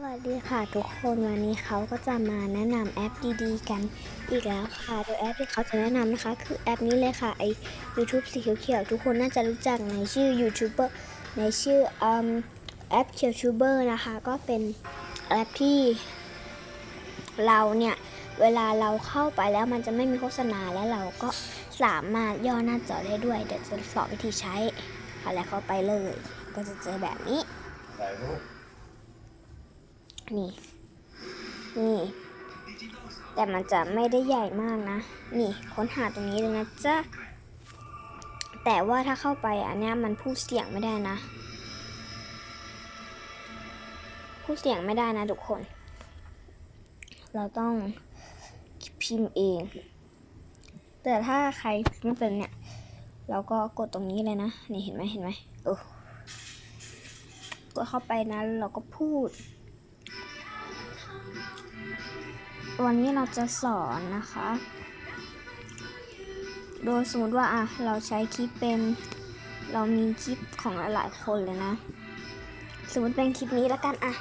สวัสดีค่ะทุกคนวันนี้เขาก็จะมาแนะนำแอปดีๆ กันอีกแล้วค่ะ โดยแอปที่เขาจะแนะนำนะคะ คือแอปนี้เลยค่ะไอ YouTube สีเขียวๆทุกคนน่าจะรู้จักในชื่อ YouTuber ในชื่ออแอปเคียวทูเบอร์นะคะ ก็เป็นแอปที่เราเนี่ย เวลาเราเข้าไปแล้วมันจะไม่มีโฆษณาแล้วเราก็สามารถย่อหน้าจอได้ด้วย เดี๋ยวจะสอนวิธีใช้ค่ะแล้วเข้าไปเลย ก็จะเจอแบบนี้ นี่ นี่ แต่มันจะไม่ได้ใหญ่มากนะ นี่ค้นหาตรงนี้เลยนะจ๊ะ แต่ว่าถ้าเข้าไปอันเนี้ยมันพูดเสียงไม่ได้นะ พูดเสียงไม่ได้นะทุกคน เราต้องพิมพ์เอง แต่ถ้าใครพิมพ์ไม่เป็นเนี่ย เราก็กดตรงนี้เลยนะ นี่เห็นไหมเห็นไหมโอ้กดเข้าไปนะเราก็พูด วันนี้เราจะสอนนะคะ โดยสมมติว่าอะเราใช้คลิปเป็น เรามีคลิปของหลายๆคนเลยนะ สมมติเป็นคลิปนี้แล้วกันอะ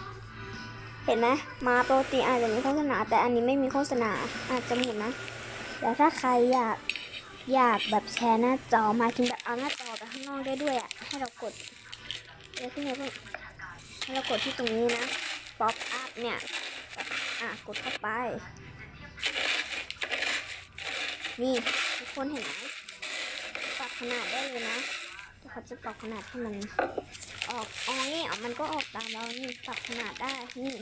เห็นไหมมาโปกติอาจจะมีโฆษณา แต่อันนี้ไม่มีโฆษณาอาจจะหมุนนะแล้วถ้าใครอยากอยากแบบแชร์หน้าจอมาถึงแบบเอาหน้าจอไปข้างนอกได้ด้วยอะให้เรากดเดี๋ยวขึ้นมาให้เรากดที่ตรงนี้นะ ป๊อปอัพเนี่ย อะกดเข้าไป นี่ทุกคนเห็นไหมปรับขนาดได้เลยนะแต่เขาจะปรับขนาดให้มันออกอ๋อนี่เอมันก็ออกตามเรานี่ปรับขนาดได้นี่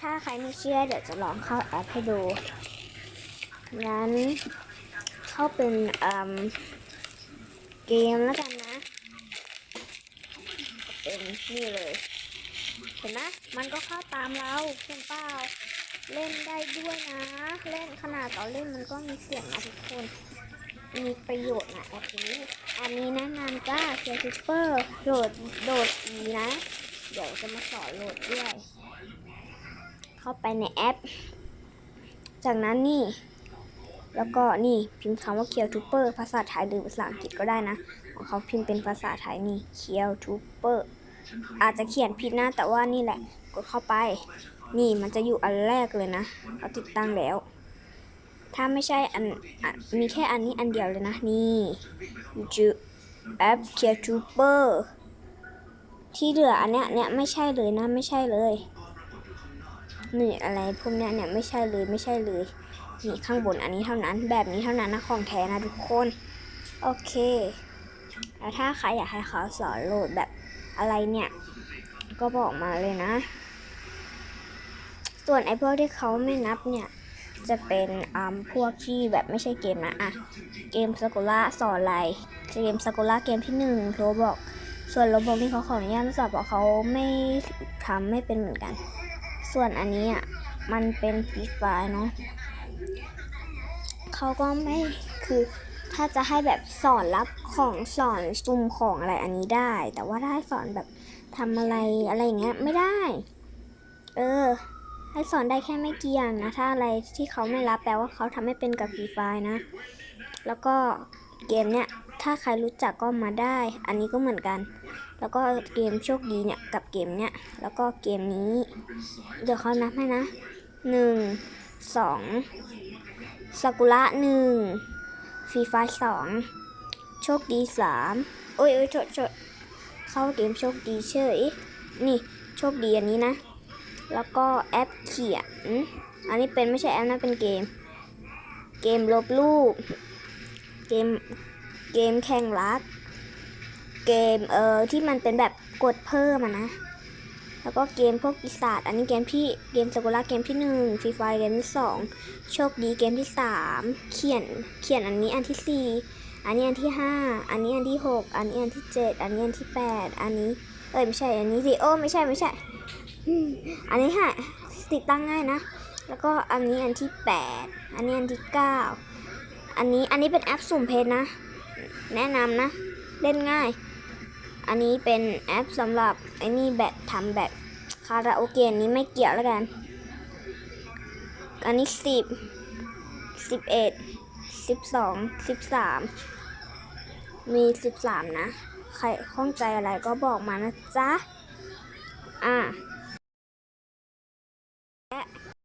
ถ้าใครไม่เชื่อเดี๋ยวจะลองเข้าแอปให้ดูงั้นเข้าเป็นอืมเกมแล้วกันนะ เป็นนี่เลย เห็นไหมมันก็เข้าตามเราเห็นเปล่า เล่นได้ด้วยนะ เล่นขนาดตอนเล่นมันก็มีเสียงนะทุกคน มีประโยชน์นะแอปนี้ อันนี้แนะนำจ้าเคียร์ซูเปอร์โหลดโหลดดีนะ เดี๋ยวจะมาสอนโหลดด้วย เข้าไปในแอป จากนั้นนี่ แล้วก็นี่พิมพ์คำว่าเคียวทูเปอร์ภาษาไทยหรือภาษาอังกฤษก็ได้นะของเขาพิมพ์เป็นภาษาไทยนี่เคียวทูเปอร์อาจจะเขียนผิดนะแต่ว่านี่แหละ กดเข้าไป นี่มันจะอยู่อันแรกเลยนะเราติดตั้งแล้ว ถ้าไม่ใช่อันอะมีแค่อันนี้อันเดียวเลยนะนี่จูแอปเคียทูเปอร์ที่เหลืออันเนี้ยเนี่ยไม่ใช่เลยนะไม่ใช่เลยนี่อะไรพวกเนี้ยเนี่ยไม่ใช่เลยไม่ใช่เลยนี่ข้างบนอันนี้เท่านั้น แบบนี้เท่านั้นนะของแท้นะทุกคน โอเคแล้วถ้าใครอยากให้เขาสอนโหลดแบบอะไรเนี่ย ก็บอกมาเลยนะ ส่วนไอ้พวกที่เขาไม่นับเนี่ย จะเป็นอ่าพวกที่แบบไม่ใช่เกมนะอะเกมสกุล่าสอนอะไรเกมสกุล่าเกมที่หนึ่งโรบอกส่วนโรบอกนี่เขาขออนุญาตไม่สอบเพราะเขาไม่ทำไม่เป็นเหมือนกัน ส่วนอันนี้อะมันเป็นฟรีไฟเนาะเขาก็ไม่คือถ้าจะให้แบบสอนรับของสอนซุ่มของอะไรอันนี้ได้ แต่ว่าถ้าให้สอนแบบทำอะไรอะไรอย่างเงี้ยไม่ได้ เออ ให้สอนได้แค่ไม่กี่อย่างนะ ถ้าอะไรที่เขาไม่รับแปลว่าเขาทำไม่เป็นกับฟรีไฟนะ แล้วก็เกมเนี้ยถ้าใครรู้จักก็มาได้ อันนี้ก็เหมือนกัน แล้วก็เกมโชคดีเนี่ยกับเกมเนี้ยแล้วก็เกมนี้ เดี๋ยวเขานับให้นะหนึ่งสองซากุระหนึ่งฟรีไฟสองโชคดีสามโอ้ยโอ้ยโทษโทษเข้าเกมโชคดีเฉย นี่โชคดีอันนี้นะ แล้วก็แอปเขียน อันนี้เป็นไม่ใช่แอปนะเป็นเกม เกมลบรูป เกม เกมแข่งรัก เกมเออที่มันเป็นแบบกดเพิ่มอะนะ แล้วก็เกมพวกปีศาจ อันนี้เกมที่เกมสกุลาเกมที่หนึ่งฟรีไฟเกมที่สองโชคดีเกมที่สามเขียน เขียนอันนี้อันที่สี่ อันนี้อันที่ห้าอันนี้อันที่หกอันนี้อันที่เจ็ดอันนี้อันที่แปดอันนี้ เอ้ยไม่ใช่ อันนี้สิโอ้ไม่ใช่ไม่ใช่ อันนี้ค่ะติดตั้งง่ายนะ แล้วก็อันนี้อันที่ 8 อันนี้อันที่ 9 อันนี้อันนี้เป็นแอปสุ่มเพชรนะ แนะนำนะ เล่นง่าย อันนี้เป็นแอปสำหรับไอ้นี่แบบทำแบบคาราโอเกะนี้ไม่เกี่ยวแล้วกัน อันนี้10 11 12 13มี มีสิบสามนะ ใครข้องใจอะไรก็บอกมานะจ๊ะ อะะ